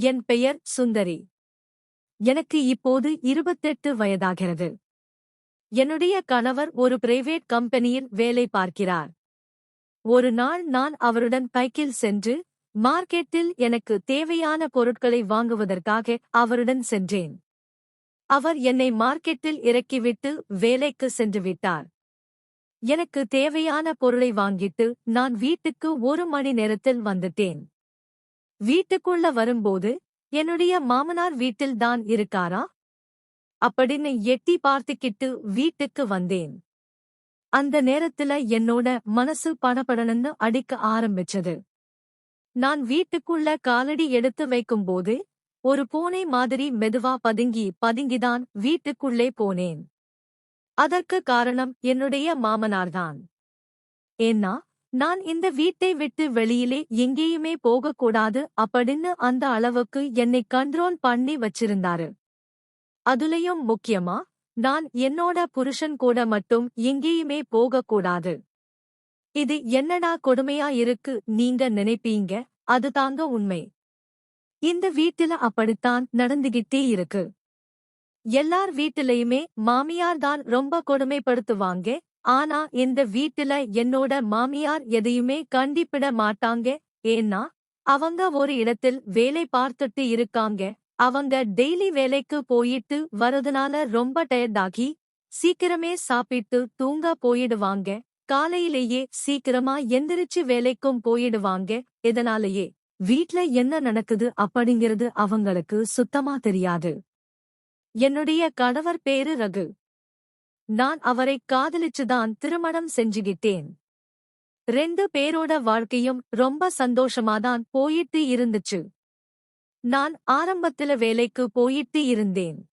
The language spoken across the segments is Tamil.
என் பெயர் சுந்தரி. எனக்கு இப்போது இருபத்தெட்டு வயதாகிறது. என்னுடைய கணவர் ஒரு பிரைவேட் கம்பெனியில் வேலை பார்க்கிறார். ஒரு நாள் நான் அவருடன் பைக்கில் சென்று மார்க்கெட்டில் எனக்கு தேவையான பொருட்களை வாங்குவதற்காக அவருடன் சென்றேன். அவர் என்னை மார்க்கெட்டில் இறக்கிவிட்டு வேலைக்கு சென்று விட்டார். எனக்கு தேவையான பொருளை வாங்கிட்டு நான் வீட்டுக்கு ஒரு மணி நேரத்தில் வந்துட்டேன். வீட்டுக்குள்ள வரும்போது என்னுடைய மாமனார் வீட்டில் தான் இருக்காரா? அப்படின்னு எட்டி பார்த்துக்கிட்டு வீட்டுக்கு வந்தேன். அந்த நேரத்துல என்னோட மனசு படபடன்னு அடிக்க ஆரம்பிச்சது. நான் வீட்டுக்குள்ள காலடி எடுத்து வைக்கும்போது ஒரு பூனை மாதிரி மெதுவா பதுங்கி பதுங்கிதான் வீட்டுக்குள்ளே போனேன். அதற்கு காரணம் என்னுடைய மாமனார்தான். ஏன்னா நான் இந்த வீட்டை விட்டு வெளியிலே எங்கேயுமே போகக்கூடாது அப்படின்னு அந்த அளவுக்கு என்னை கண்ட்ரோல் பண்ணி வச்சிருந்தாரு. அதுலயும் முக்கியமா நான் என்னோட புருஷன் கூட மட்டும் எங்கேயுமே போகக்கூடாது. இது என்னடா கொடுமையா இருக்கு நீங்க நினைப்பீங்க? அது தாங்க உண்மை. இந்த வீட்டுல அப்படித்தான் நடந்துகிட்டே இருக்கு. எல்லார் வீட்டிலையுமே மாமியார் தான் ரொம்ப கொடுமைப்படுத்துவாங்க ஆனா இந்த வீட்டுல என்னோட மாமியார் எதையுமே கண்டிப்பிட மாட்டாங்க. ஏன்னா அவங்க ஒரு இடத்தில் வேலை பார்த்துட்டு இருக்காங்க. அவங்க டெய்லி வேலைக்கு போயிட்டு வரதுனால ரொம்ப டயர்டாகி சீக்கிரமே சாப்பிட்டு தூங்க போயிடுவாங்க. காலையிலேயே சீக்கிரமா எந்திரிச்சு வேலைக்கும் போயிடுவாங்க. இதனாலேயே வீட்ல என்ன நடக்குது அப்படிங்கிறது அவங்களுக்கு சுத்தமா தெரியாது. என்னுடைய கணவர் பேரு ரகு. நான் அவரை காதலிச்சுதான் திருமணம் செஞ்சுகிட்டேன் ரெண்டு பேரோட வாழ்க்கையும் ரொம்ப சந்தோஷமாதான் போயிட்டு இருந்துச்சு. நான் ஆரம்பத்துல வேலைக்கு போயிட்டு இருந்தேன்.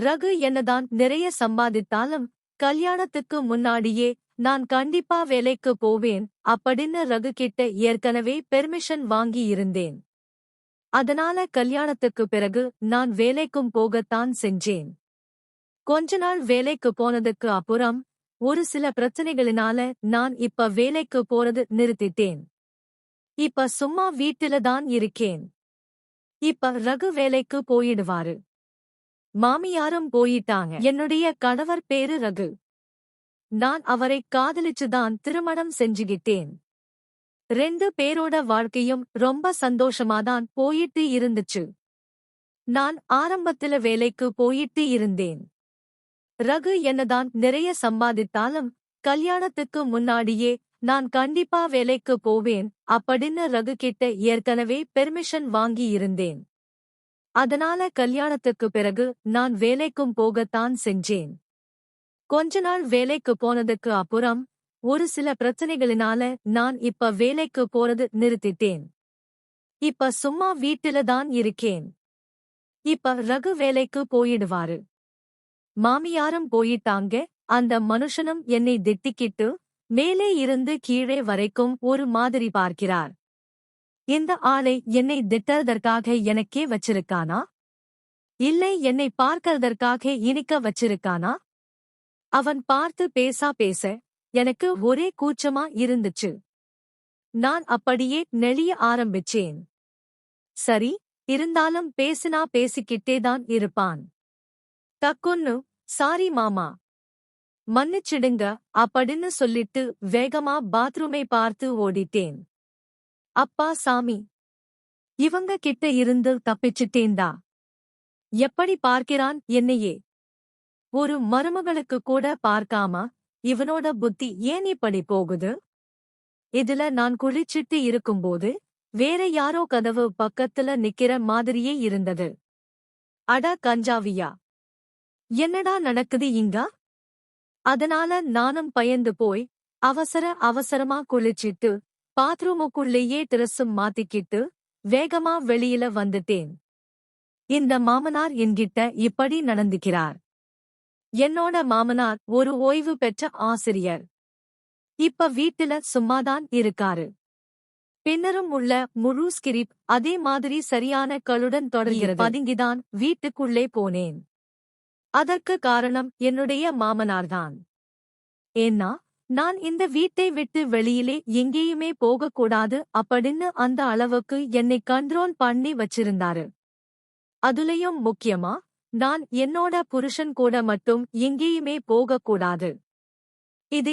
ரகு என்னதான் நிறைய சம்பாதித்தாலும் கல்யாணத்துக்கு முன்னாடியே நான் கண்டிப்பா வேலைக்கு போவேன் அப்படின்னு ரகு கிட்ட ஏற்கனவே பெர்மிஷன் வாங்கி இருந்தேன். அதனால கல்யாணத்துக்கு பிறகு நான் வேலைக்கும் போகத்தான் செஞ்சேன். கொஞ்ச நாள் வேலைக்கு போனதுக்கு அப்புறம் ஒரு சில பிரச்சனைகளினால நான் இப்ப வேலைக்கு போறது நிறுத்திட்டேன். இப்ப சும்மா வீட்டில தான் இருக்கேன். இப்ப ரகு வேலைக்கு போயிடுவாரு. மாமியாரும் போயிட்டாங்க. என்னுடைய கணவர் பேரு ரகு. நான் அவரை காதலிச்சுதான் திருமணம் செஞ்சுகிட்டேன். ரெண்டு பேரோட வாழ்க்கையும் ரொம்ப சந்தோஷமாதான் போயிட்டு இருந்துச்சு. நான் ஆரம்பத்துல வேலைக்கு போயிட்டு இருந்தேன். ரகு என்னதான் நிறைய சம்பாதித்தாலும் கல்யாணத்துக்கு முன்னாடியே நான் கண்டிப்பா வேலைக்கு போவேன் அப்படின்னு ரகு கிட்ட ஏற்கனவே பெர்மிஷன் வாங்கி இருந்தேன். அதனால கல்யாணத்துக்கு பிறகு நான் வேலைக்கும் போகத்தான் செஞ்சேன். கொஞ்ச நாள் வேலைக்கு போனதுக்கு அப்புறம் ஒரு சில பிரச்சனைகளினால நான் இப்ப வேலைக்கு போறது நிறுத்திட்டேன். இப்ப சும்மா வீட்டில தான் இருக்கேன். இப்ப ரகு வேலைக்கு போயிடுவாரு. மாமியாரும் போயிட்டாங்க. அந்த மனுஷனும் என்னை திட்டிக்கிட்டு மேலே இருந்து கீழே வரைக்கும் ஒரு மாதிரி பார்க்கிறார். இந்த ஆளை என்னை திட்டறதற்காக எனக்கே வச்சிருக்கானா? இல்லை என்னை பார்க்கறதற்காக இனிக்க வச்சிருக்கானா? அவன் பார்த்து பேசா பேச எனக்கு ஒரே கூச்சமா இருந்துச்சு. நான் அப்படியே நெளிய ஆரம்பிச்சேன். சரி இருந்தாலும் பேசினா பேசிக்கிட்டேதான் இருப்பான். டக்குன்னு சாரி மாமா. மன்னிச்சிடுங்க அப்படின்னு சொல்லிட்டு வேகமா பாத்ரூமை பார்த்து ஓடிட்டேன். அப்பா சாமி. இவங்க கிட்ட இருந்து தப்பிச்சிட்டேன்டா எப்படி பார்க்கிறான் என்னையே. ஒரு மருமகளுக்கு கூட பார்க்காம இவனோட புத்தி ஏன் இப்படி போகுது? இதுல நான் குளிச்சிட்டு இருக்கும்போது வேற யாரோ கதவு பக்கத்துல நிக்கிற மாதிரியே இருந்தது. அட கஞ்சாவியா. என்னடா நடக்குது இங்க? அதனால நானும் பயந்து போய் அவசர அவசரமா குளிச்சிட்டு பாத்ரூமுக்குள்ளேயே டிரெஸ்ஸும் மாத்திக்கிட்டு வேகமா வெளியில வந்துட்டேன். இந்த மாமனார் என்கிட்ட இப்படி நடந்துக்கிறார். என்னோட மாமனார் ஒரு ஓய்வு பெற்ற ஆசிரியர். இப்ப வீட்டுல சும்மாதான் இருக்காரு. பின்னரும் உள்ள முழு ஸ்கிரிப் அதே மாதிரி சரியான களுடன் தொடர்கிறது. பதுங்கிதான் வீட்டுக்குள்ளே போனேன். அதற்கு காரணம் என்னுடைய மாமனார்தான். ஏன்னா நான் இந்த வீட்டை விட்டு வெளியிலே எங்கேயுமே போகக்கூடாது அப்படின்னு அந்த அளவுக்கு என்னை கண்ட்ரோல் பண்ணி வச்சிருந்தாரு. அதுலயும் முக்கியமா நான் என்னோட புருஷன் கூட மட்டும் எங்கேயுமே போகக்கூடாது. இது